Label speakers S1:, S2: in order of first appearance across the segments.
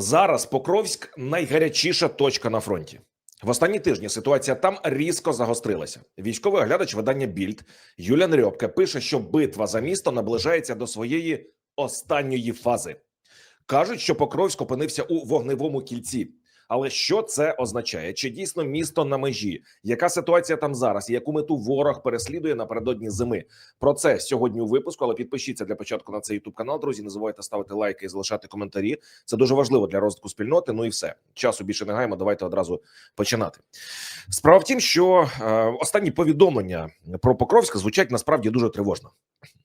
S1: Зараз Покровськ найгарячіша точка на фронті. В останні тижні ситуація там різко загострилася. Військовий оглядач видання Більд Юліан Рьобке пише, що битва за місто наближається до своєї останньої фази. Кажуть, що Покровськ опинився у вогневому кільці. Але що це означає? Чи дійсно місто на межі? Яка ситуація там зараз? Яку мету ворог переслідує напередодні зими? Про це сьогодні у випуску. Але підпишіться для початку на цей youtube канал. Друзі, не забувайте ставити лайки і залишати коментарі. Це дуже важливо для розвитку спільноти. Ну і все часу більше не гаємо. Давайте одразу починати. Справа в тім, що е, останні повідомлення про Покровська звучать насправді дуже тривожно.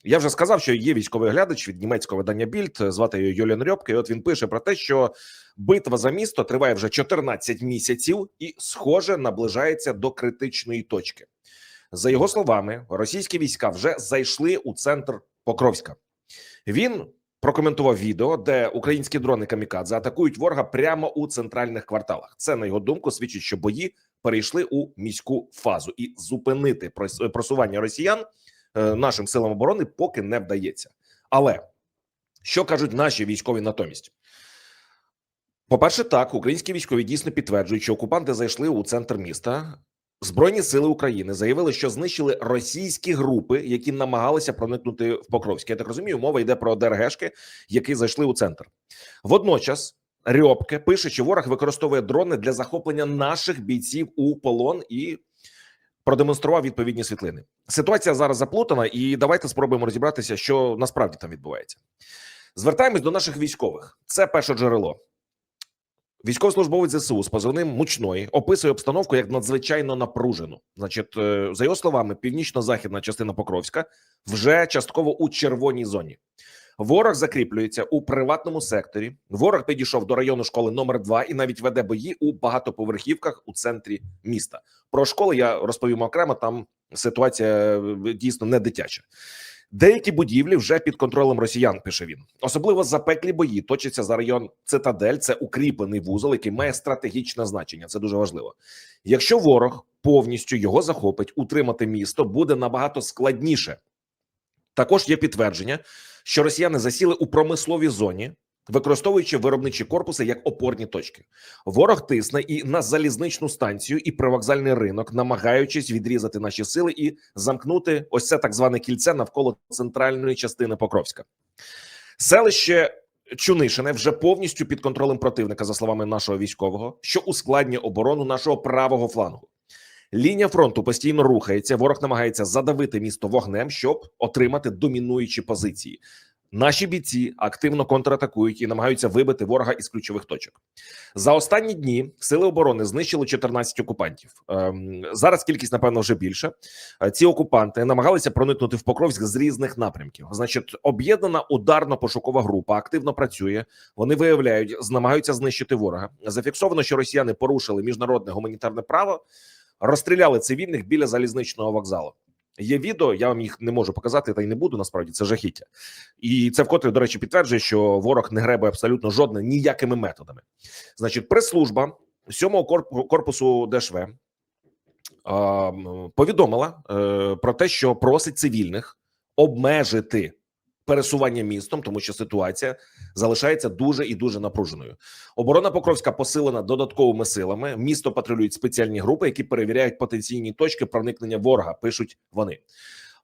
S1: Я вже сказав, що є військовий глядач від німецького видання Більд. Звати його Юліан Рьобке. І От він пише про те, що битва за місто триває вже 14 місяців і, схоже, наближається до критичної точки. За його словами, російські війська вже зайшли у центр Покровська. Він прокоментував відео, де українські дрони камікадзе атакують ворога прямо у центральних кварталах. Це на його думку свідчить, що бої перейшли у міську фазу, і зупинити прос- просування росіян нашим силам оборони поки не вдається. Але що кажуть наші військові натомість? По-перше, так, українські військові дійсно підтверджують, що окупанти зайшли у центр міста. Збройні сили України заявили, що знищили російські групи, які намагалися проникнути в Покровськ. Я так розумію, мова йде про ДРГшки, які зайшли у центр. Водночас Рьобке пише, що ворог використовує дрони для захоплення наших бійців у полон і продемонстрував відповідні світлини. Ситуація зараз заплутана, і давайте спробуємо розібратися, що насправді там відбувається. Звертаємось до наших військових. Це перше джерело. Військовослужбовець ЗСУ з позивним мучної описує обстановку як надзвичайно напружену. Значить, е, за його словами, північно-західна частина Покровська вже частково у червоній зоні. Ворог закріплюється у приватному секторі. Ворог підійшов до району школи номер 2 і навіть веде бої у багатоповерхівках у центрі міста. Про школи я розповім окремо. Там ситуація е, дійсно не дитяча. Деякі будівлі вже під контролем росіян. Пише він. Особливо запеклі бої точаться за район Цитадель. Це укріплений вузол, який має стратегічне значення. Це дуже важливо. Якщо ворог повністю його захопить, утримати місто буде набагато складніше. Також є підтвердження, що росіяни засіли у промисловій зоні, використовуючи виробничі корпуси як опорні точки. Ворог тисне і на залізничну станцію, і привокзальний ринок, намагаючись відрізати наші сили і замкнути ось це так зване кільце навколо центральної частини Покровська. Селище Чунишине вже повністю під контролем противника, за словами нашого військового, що ускладнює оборону нашого правого флангу. Лінія фронту постійно рухається. Ворог намагається задавити місто вогнем, щоб отримати домінуючі позиції. Наші бійці активно контратакують і намагаються вибити ворога із ключових точок. За останні дні сили оборони знищили 14 окупантів. Ем, зараз кількість, напевно, вже більше. Ці окупанти намагалися проникнути в Покровськ з різних напрямків. Значить, об'єднана ударно-пошукова група активно працює. Вони виявляють, намагаються знищити ворога. Зафіксовано, що росіяни порушили міжнародне гуманітарне право, розстріляли цивільних біля залізничного вокзалу. Є відео, я вам їх не можу показати, та й не буду. Насправді це жахіття, і це вкотре, до речі, підтверджує, що ворог не гребує абсолютно жодне ніякими методами. Значить, прес-служба сьомого корпу- корпусу ДШВ е, повідомила е, про те, що просить цивільних обмежити пересування містом, тому що ситуація залишається дуже і дуже напруженою. Оборона Покровська посилена додатковими силами. Місто патрулюють спеціальні групи, які перевіряють потенційні точки проникнення ворога. Пишуть вони.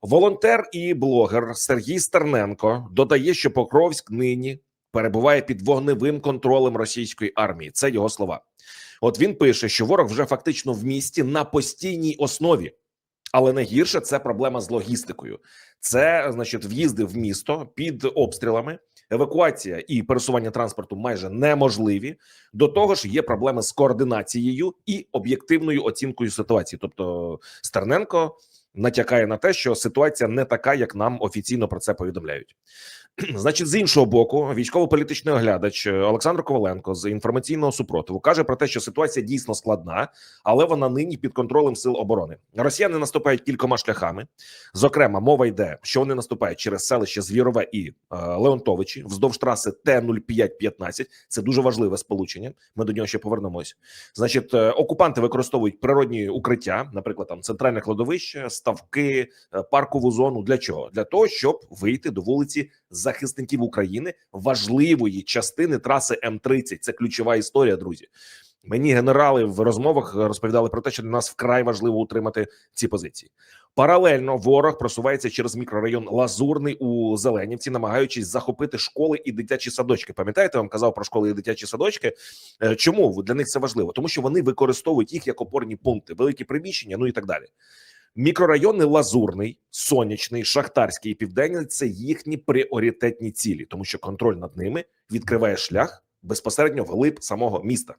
S1: Волонтер і блогер Сергій Стерненко додає, що Покровськ нині перебуває під вогневим контролем російської армії. Це його слова. От він пише, що ворог вже фактично в місті на постійній основі, але найгірше це проблема з логістикою. Це значить в'їзди в місто під обстрілами. Евакуація і пересування транспорту майже неможливі. До того ж, є проблеми з координацією і об'єктивною оцінкою ситуації. Тобто, Стерненко натякає на те, що ситуація не така, як нам офіційно про це повідомляють. Значить, з іншого боку, військово-політичний оглядач е, Олександр Коваленко з інформаційного супротиву каже про те, що ситуація дійсно складна, але вона нині під контролем сил оборони. Росіяни наступають кількома шляхами. Зокрема, мова йде, що вони наступають через селище Звірове і е, Леонтовичі вздовж траси Т-0515. Це дуже важливе сполучення. Ми до нього ще повернемось. Значить, е, окупанти використовують природні укриття, наприклад, там центральне кладовище, ставки, е, паркову зону. Для чого? Для того, щоб вийти до вулиці захисників України важливої частини траси М30. Це ключова історія, друзі. Мені генерали в розмовах розповідали про те, що для нас вкрай важливо утримати ці позиції. Паралельно ворог просувається через мікрорайон Лазурний у Зеленівці, намагаючись захопити школи і дитячі садочки. Пам'ятаєте, я вам казав про школи і дитячі садочки. Е, Чому для них це важливо? Тому що вони використовують їх як опорні пункти, великі приміщення, ну і так далі. Мікрорайони Лазурний, Сонячний, Шахтарський і Південний це їхні пріоритетні цілі, тому що контроль над ними відкриває шлях безпосередньо вглиб самого міста.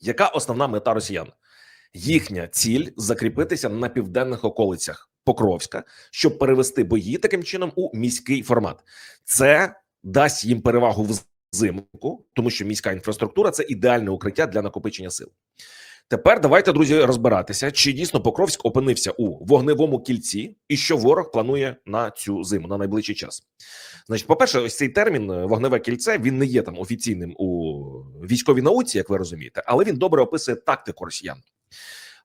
S1: Яка основна мета росіян? Їхня ціль закріпитися на південних околицях Покровська, щоб перевести бої таким чином у міський формат. Це дасть їм перевагу взимку, тому що міська інфраструктура це ідеальне укриття для накопичення сил. Тепер давайте, друзі, розбиратися, чи дійсно Покровськ опинився у вогневому кільці, і що ворог планує на цю зиму на найближчий час. Значить, по-перше, ось цей термін е, вогневе кільце він не є там офіційним у військовій науці, як ви розумієте, але він добре описує тактику росіян.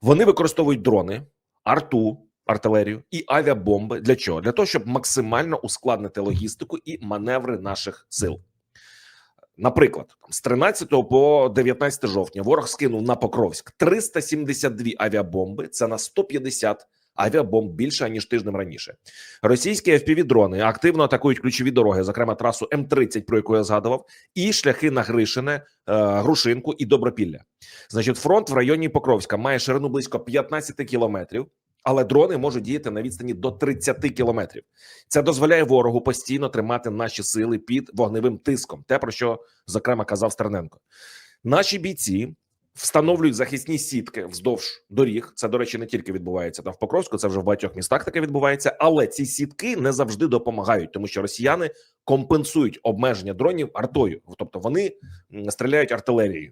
S1: Вони використовують дрони, арту, артилерію і авіабомби. Для чого? Для того, щоб максимально ускладнити логістику і маневри наших сил. Наприклад, з 13 по 19 жовтня ворог скинув на Покровськ 372 авіабомби. Це на 150 авіабомб більше ніж тижнем раніше. Російські FPV-дрони активно атакують ключові дороги, зокрема трасу М30, про яку я згадував, і шляхи на Гришине, е, Грушинку і Добропілля. Значить, фронт в районі Покровська має ширину близько 15 кілометрів. Але дрони можуть діяти на відстані до 30 кілометрів. Це дозволяє ворогу постійно тримати наші сили під вогневим тиском. Те про що зокрема казав Стерненко. Наші бійці встановлюють захисні сітки вздовж доріг. Це до речі, не тільки відбувається там в Покровську, це вже в багатьох містах таке відбувається. Але ці сітки не завжди допомагають, тому що росіяни компенсують обмеження дронів артою, тобто вони стріляють артилерією.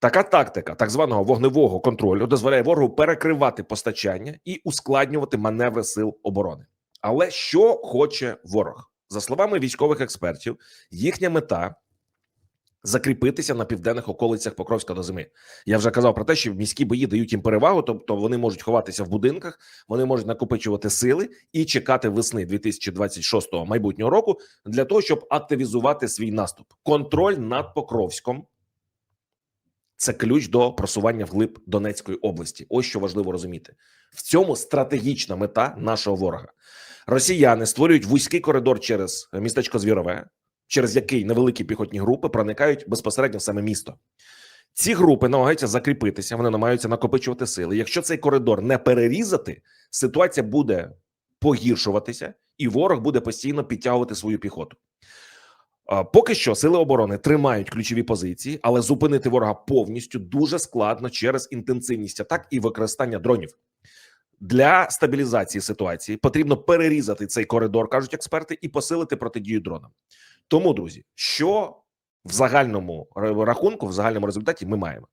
S1: Така тактика так званого вогневого контролю дозволяє ворогу перекривати постачання і ускладнювати маневри сил оборони. Але що хоче ворог за словами військових експертів, їхня мета закріпитися на південних околицях Покровська до зими. Я вже казав про те, що міські бої дають їм перевагу, тобто вони можуть ховатися в будинках, вони можуть накопичувати сили і чекати весни 2026 майбутнього року для того, щоб активізувати свій наступ. Контроль над Покровськом. Це ключ до просування вглиб Донецької області. Ось що важливо розуміти в цьому стратегічна мета нашого ворога. Росіяни створюють вузький коридор через містечко Звірове, через який невеликі піхотні групи проникають безпосередньо в саме місто. Ці групи намагаються закріпитися, вони намагаються накопичувати сили. Якщо цей коридор не перерізати, ситуація буде погіршуватися, і ворог буде постійно підтягувати свою піхоту. Поки що сили оборони тримають ключові позиції, але зупинити ворога повністю дуже складно через інтенсивність атак і використання дронів. Для стабілізації ситуації потрібно перерізати цей коридор, кажуть експерти, і посилити протидію дронам. Тому, друзі, що в загальному рахунку, в загальному результаті, ми маємо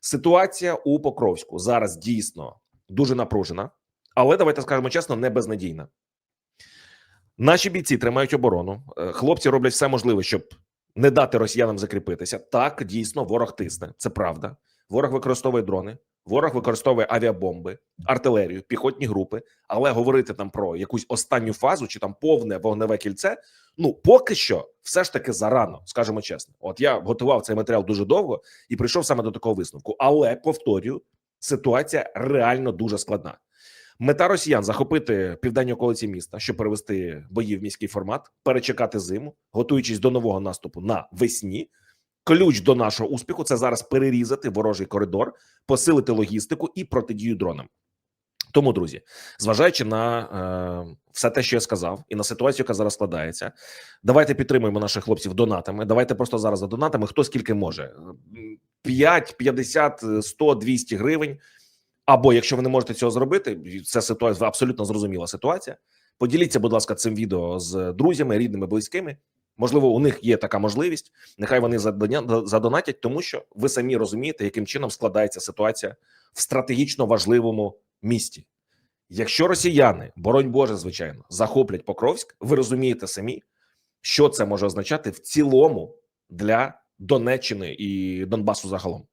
S1: ситуація у Покровську зараз дійсно дуже напружена, але давайте скажемо чесно, не безнадійна. Наші бійці тримають оборону. Е, хлопці роблять все можливе, щоб не дати росіянам закріпитися. Так дійсно ворог тисне. Це правда. Ворог використовує дрони, ворог використовує авіабомби, артилерію, піхотні групи. Але говорити там про якусь останню фазу чи там повне вогневе кільце. Ну поки що, все ж таки зарано, скажемо чесно. От я готував цей матеріал дуже довго і прийшов саме до такого висновку. Але повторюю, ситуація реально дуже складна. Мета росіян захопити південні околиці міста, щоб перевести бої в міський формат, перечекати зиму, готуючись до нового наступу на весні. Ключ до нашого успіху це зараз перерізати ворожий коридор, посилити логістику і протидію дронам. Тому, друзі, зважаючи на е, все те, що я сказав, і на ситуацію, яка зараз складається, давайте підтримуємо наших хлопців донатами. Давайте просто зараз за донатами, хто скільки може: 5, 50, 100, 200 гривень. Або якщо ви не можете цього зробити, це ситуація абсолютно зрозуміла ситуація. Поділіться, будь ласка, цим відео з друзями, рідними, близькими. Можливо, у них є така можливість. Нехай вони задонатять, тому що ви самі розумієте, яким чином складається ситуація в стратегічно важливому місті. Якщо росіяни, боронь Боже, звичайно, захоплять Покровськ, ви розумієте самі, що це може означати в цілому для Донеччини і Донбасу загалом.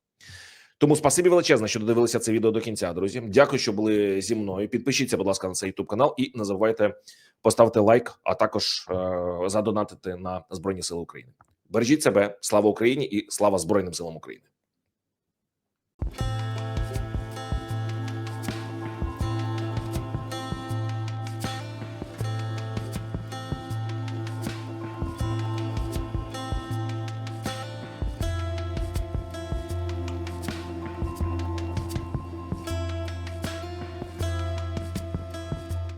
S1: Тому спасибі величезне, що додивилися це відео до кінця, друзі. Дякую, що були зі мною. Підпишіться, будь ласка, на цей YouTube канал і не забувайте поставити лайк, а також е задонатити на Збройні Сили України. Бережіть себе, слава Україні і слава Збройним силам України.